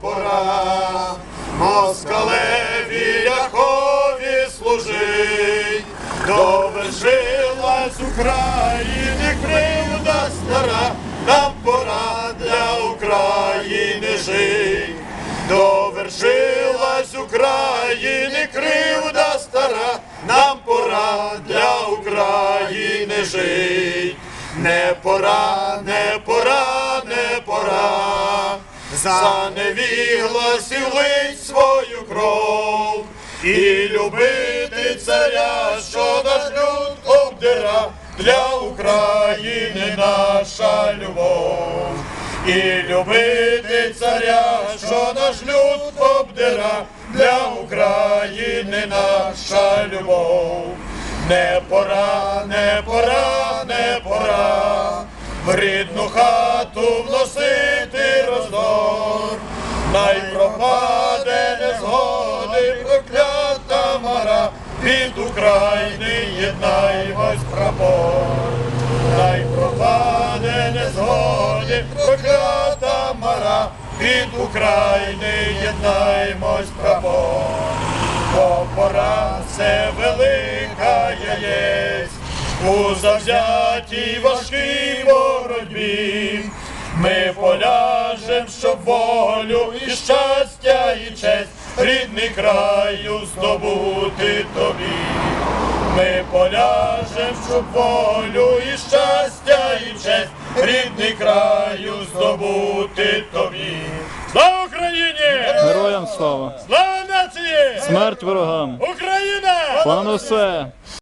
пора, москалеві Яхові служить, довершилась України кривда стара, нам пора для України жить. Довершилась України кривда стара, нам пора для України жить. Не пора, не пора, не пора, за невігласів лить свою кров і любити царя, що наш люд обдира, для України наша любов. І любити царя, що наш люд обдира, для України наша любов. Не пора, не пора, в рідну хату вносити роздор, най пропаде незгоди проклята мара, від України єднаймось прапор. Най пропаде незгоди проклята мара, від України єднаймось прапор. Бо пора це єсть у завзятій важкій боротьбі. Ми поляжем, щоб волю і щастя, і честь рідний краю здобути тобі. Ми поляжем, щоб волю і щастя, і честь рідний краю здобути тобі. Слава Україні! Героям слава! Слава нації! Смерть ворогам! Україна! Понад усе!